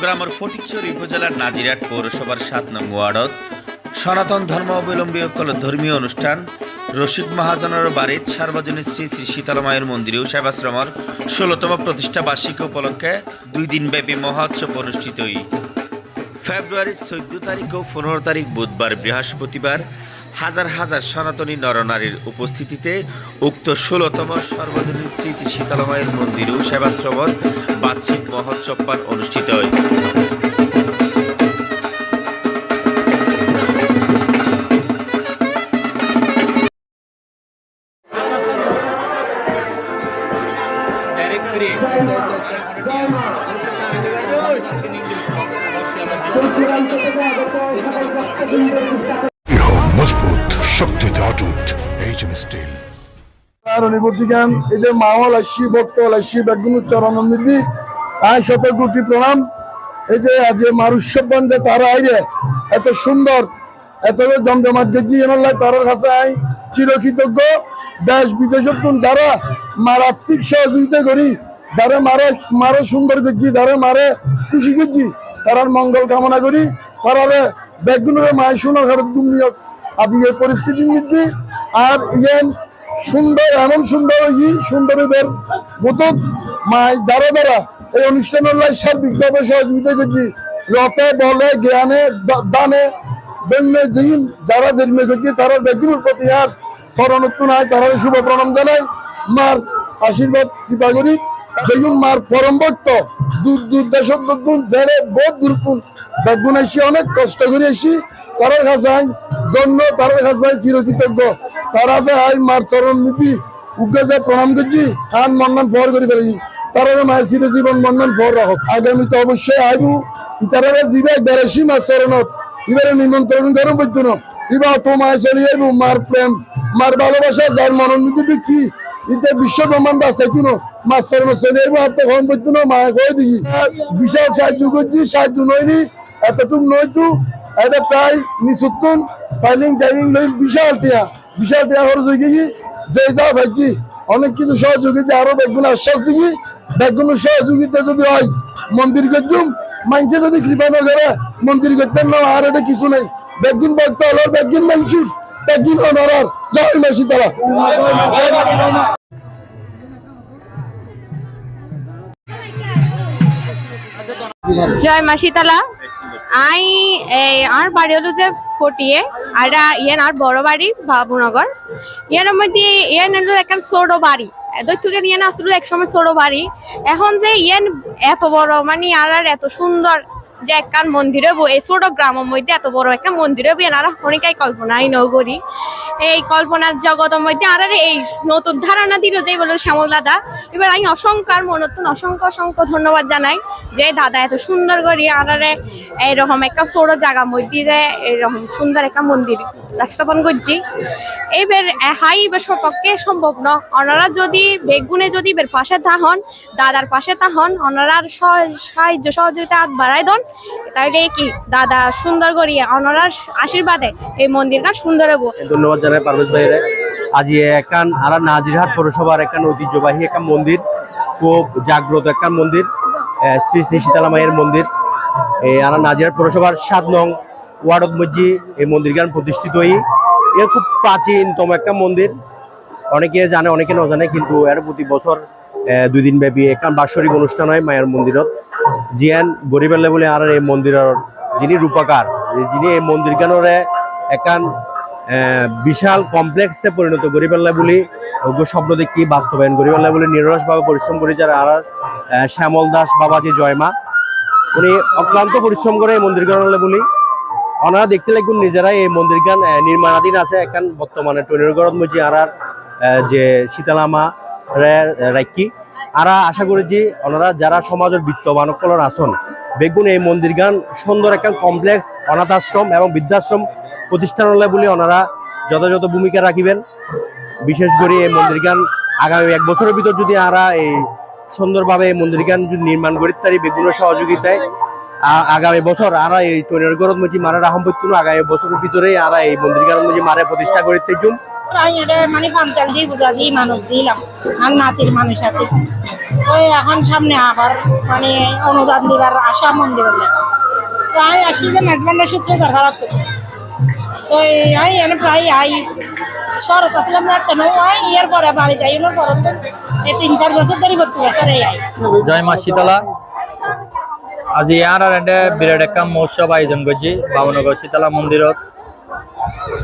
চট্টগ্রামের ফটিকচুর উপজেলার নাজিরাট পৌরসভার সাত নং ওয়ার্ডত সনাতন ধর্ম অবলম্বী সকল ধর্মীয় অনুষ্ঠান রশিদ মহাজনের বাড়িত সার্বজনীন শ্রী শ্রী শীতলমায়ের মন্দিরেও সেবাশ্রমর ষোলতম প্রতিষ্ঠা বার্ষিকী উপলক্ষে দুই দিনব্যাপী মহোৎসব অনুষ্ঠিত ফেব্রুয়ারির চোদ্দ তারিখ ও পনেরো তারিখ বুধবার, বৃহস্পতিবার হাজার হাজার সনাতনী নরনারীর উপস্থিতিতে উক্ত ষোলতম সর্বজনীন শ্রী শ্রী শীতলমায়ের মন্দির ও সেবাশ্রবণ বার্ষিক মহোৎসব পাঠ অনুষ্ঠিত হয়। মজবুত শক্তিতে অটুট। এইচ এম স্টিল এই যে মাহল আসছি ভক্তল আসছি, বেগুন চরণন্দিদি আয় শত কোটি প্রণাম। এই যে আজ মারুষ্য বন্ধে তারা আইরে, এত সুন্দর, এত জমজমাট গেছি এনাল্লাই তারার কাছে আই। চিরকৃতজ্ঞ, দেশ বিদেশের তুন তারা মার আর্থিক সহযোগিতা করি। যারা মারে মারে সুন্দর গেছি যারা মারে খুশি গেছি তারার মঙ্গল কামনা করি। তারারে বেগুনের মায় সোনার ঘরে দুর্নিয়োগ আদি এই পরিস্থিতির মধ্যে। আর ইয়েন সুন্দর, এমন সুন্দর সুন্দরীদের মতো মাই যারা যারা এই অনুষ্ঠানের লাই সার্বিকভাবে সহযোগিতা করছি। রথে, বলে, জ্ঞানে দানে বেঙ্গে জিন, যারা জন্মে করছি তারা ব্যক্তির প্রতি আর স্মরণত্ব নাই, তারা শুভ প্রণাম জানাই। মার আশীর্বাদ, কৃপা করি। বেগুন মার পরম ভক্ত, দূর দূর বেগুন অনেক কষ্ট করে এসি আই ধন্য, তারার কাছে আই চিরকৃতজ্ঞ। তারা যে মার চরণ নীতি উগে যে প্রণাম করছি আন মন্নান ফর করে ফেলেছি। তারা মায়ের চির জীবন মন্নান ফর অবশ্যই আইব। ইতারা জীবে বেড়েছি মার চরণত। এবারে নিমন্ত্রণ করুন বৈদ্য ইবা তোমায় চলে আইব মার প্রেম। মার ভালোবাসা, যার মনোনীতি কি ইতে বিশ্ব ব্রহ্মাণ্ড আছে কিনো মাছ চলে আইব আর তখন বৈদ্য মায়ে কয়ে দিই বিশাল সাহায্য করছি সাহায্য নইনি এতটুক নইতু এটা প্রায় নিচুত্তন ফাইলিং টাইলিং লই বিশাল টিয়া বিশাল টিয়া খরচ হয়ে গেছি যে যা ভাইজি অনেক কিছু সহযোগিতা আরও বেগুন আশ্বাস দিবি বেগুনের সহযোগিতা যদি হয় মন্দির গেছুম মানছে যদি কৃপা না করে মন্দির করতেন না আর এটা কিছু নেই। বেগুন ভক্ত হলো বেগুন মানছুর বেগুন অনারার জয় মাসি তারা জয় আই আর বাড়ি হলো যে ফটিয়ে, আর ইয়ান আর বড় বাড়ি বাবুনগর। ইয়ানের মধ্যে ইয়ান হলো একটা ছোট বাড়ি। দৈত্যকের ইয়ান আসলো একসময় ছোট বাড়ি। এখন যে ইয়ান এত বড় মানে আর আর এত সুন্দর যে একখান মন্দিরে এই ছোট গ্রামের মধ্যে এত বড় একটা মন্দির হব আর অনেকাই কল্পনাই নগরী। এই কল্পনার জগতের মধ্যে আর আর এই নতুন ধারণা দিল যে বলো শ্যামল দাদা। এবার আমি অসংখ্য আর মনতুন অসংখ্য অসংখ্য ধন্যবাদ জানাই যে দাদা এত সুন্দর করে আনারে এইরকম একটা ছোট জায়গা মধ্যে যে এরকম সুন্দর একটা মন্দির স্থাপন করছি। এবার হাই এবার সপক্ষে সম্ভব ন। ওনারা যদি বেগুনে যদি এবার পাশে থাহন দাদার পাশে থাহন ওনারার সহ- সাহায্য সহযোগিতা হাত বাড়াই দন, তাহলে কি দাদা সুন্দর করিয়া ওনারার আশীর্বাদে এই মন্দিরটা সুন্দর হব। ধন্যবাদ জানাই পারভেজ ভাইরে আজি একান আর নাজিরহাট পৌরসভার একান ঐতিহ্যবাহী একটা মন্দির, খুব জাগ্রত একটা মন্দির শ্রী শ্রী শীতলা মায়ের মন্দির। আর নাজিরহাট পৌরসভার সাত নং ওয়ার্ডত মধ্যে এই মন্দির গান প্রতিষ্ঠিত হই এ খুব প্রাচীনতম একটা মন্দির। অনেকে জানে, অনেকে না জানে, কিন্তু এর প্রতি বছর দুই দিন ব্যাপী একান বাৎসরিক অনুষ্ঠান হয় মায়ের মন্দিরত। জিয়ান গরিবের লেভেলে আর এই মন্দিরের যিনি রূপকার, যিনি এই মন্দির গানরে একান বিশাল কমপ্লেক্সে পরিণত পেলাই বুলি স্বপ্ন দেখি বাস্তবায়ন পেলাই বলে নিরসভাবে পরিশ্রম করে যারা আর শ্যামল দাস বাবাজি জয়মা উনি অক্লান্ত পরিশ্রম করে এই মন্দির গান বলি। ওনারা দেখতে লাগুন নিজেরাই এই মন্দির গান নির্মাণাধীন আছে এখন বর্তমানে টনিরগড়ত মজি আর আর, আহ, যে শীতলামা রাখি আরা আশা করি যে ওনারা যারা সমাজের বিত্তবান সকলের আসন বেগুন এই মন্দির গান সুন্দর একটা কমপ্লেক্স অনাথ আশ্রম এবং বৃদ্ধাশ্রম প্রতিষ্ঠান হলে বলে ওনারা যথাযথ ভূমিকা রাখিবেন। বিশেষ করে এই মন্দির গান আগামী এক বছরের ভিতর যদি আরা এই সুন্দরভাবে এই মন্দির গান যদি নির্মাণ করি, তারি বেগুনের সহযোগিতায় আগামী বছর আরা এই টনের গরত মজি মারা রাহম পত্তুন আগামী বছরের ভিতরে আরা এই মন্দির গান মজি মারে প্রতিষ্ঠা করিতে জুম মানে পাঞ্চাল দিয়ে বুঝা দিয়ে মানুষ দিলাম আর নাতির মানুষ আছে। ওই এখন সামনে আবার মানে অনুদান দিবার আশা মন্দির প্রায় আসি যে মেজবান্ডার সূত্রে তো এনে প্রায় আই কেন আই, ইয়ার পরে বাড়ি যাই ওনার এই তিন, চার বছর ধরে করতে আই। জয় মা শীতলা। আজি ইয়ার আর বিরাট একটা মহোৎসব আয়োজন করছি, বাবনগর শীতলা মন্দিরত।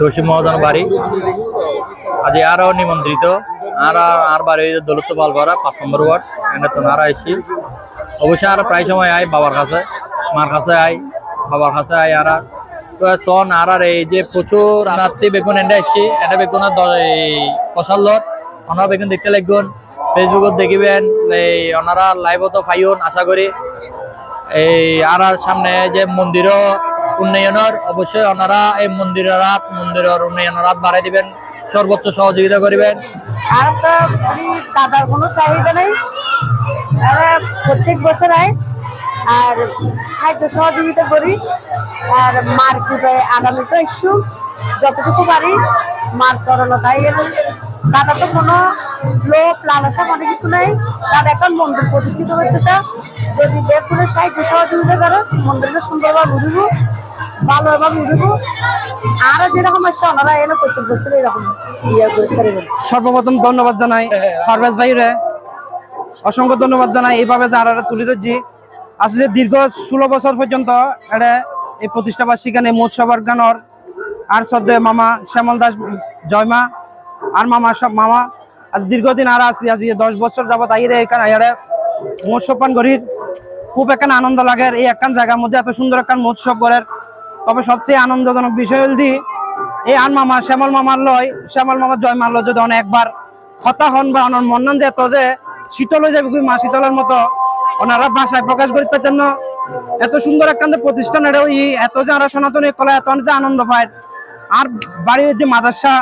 রশি মহাজন বাড়ি। আজি আরও নিমন্ত্রিত। আর আর বাড়ি দৌলত পালপাড়া পাঁচ নম্বর ওয়ার্ড এনে তো আর আইসি। অবশ্যই আর প্রায় সময় আই বাবার কাছে, মার কাছে আই বাবার কাছে আই আর সন আর আর এই যে প্রচুর নাত্তি বেগুন এন্ডে আসছি এটা বেগুন লত ওনারা বেগুন দেখতে লাগবেন, ফেসবুকত দেখিবেন, এই ওনারা লাইভত ফাইন আশা করি। এই আর সামনে যে মন্দির উন্নয়নের, অবশ্যই ওনারা এই মন্দিরের হাত মন্দিরের উন্নয়নের হাত বাড়াই দিবেন, সর্বোচ্চ সহযোগিতা করিবেন। আর তো দাদার কোনো চাহিদা নেই। প্রত্যেক বছর আয়। আর সাহায্য সহযোগিতা করি। আর মার কৃপায় আগামীতে ইস্যু যতটুকু পারি মার চরণ তাই গেলে দাদা তো কোনো লোভ লালসা কোনো কিছু নাই। দাদা এখন মন্দির প্রতিষ্ঠিত করতেছে। যদি বেগুনে সাহায্য সহযোগিতা করে মন্দিরটা সুন্দরভাবে উঠিব ভালোভাবে উঠিব। আরও যেরকম আসছে ওনারা এনে বছর এরকম ইয়ে সর্বপ্রথম ধন্যবাদ জানাই পারভেজ ভাইরে। অসংখ্য ধন্যবাদ জানাই। এইভাবে যারা তুলে ধরছি আসলে দীর্ঘ ষোলো বছর পর্যন্ত এটা এই প্রতিষ্ঠা বার্ষিকানে মৎস্যবার গানর আর সদ্য মামা শ্যামল দাস জয়মা আর মামা সব মামা। আজ দীর্ঘদিন আর আছি, আজ দশ বছর যাবত আইরে এখানে আইরে মৎস্য পান করির খুব একখান আনন্দ লাগে। এই একখান জায়গার মধ্যে এত সুন্দর একখান মৎস্য করার তবে সবচেয়ে আনন্দজনক বিষয় হল দি এই আন মামা শ্যামল মামার লয়, শ্যামল মামার জয় মারল যদি অনেক একবার হতা হন বা অনার মন্নন যেত যে শীতল হয়ে যাবে মা শীতলের মতো ওনারা ভাষায় প্রকাশ করতে পারতেন না। এত সুন্দর একটা প্রতিষ্ঠান এটা এত যে আমরা সনাতনী কলা, এত যে আনন্দ পায়। আর বাড়ির যে মাদাসা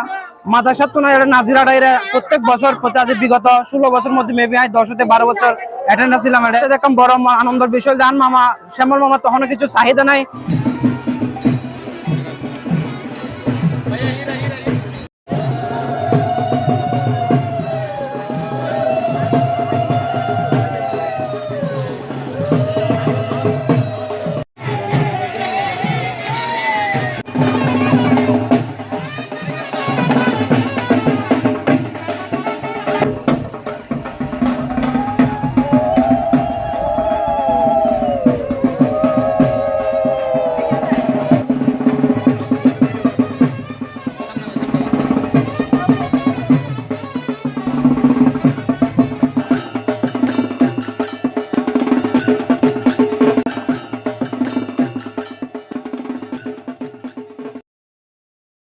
মাদাসার তো না, এটা নাজিরা ডাইরা প্রত্যেক বছর প্রতি আজ বিগত ষোলো বছর মধ্যে মেবি আজ দশ হতে বারো বছর অ্যাটেন্ড ছিলাম এটা একদম বড় আনন্দের বিষয়। জান মামা, শ্যামল মামা তখন কিছু চাহিদা নাই।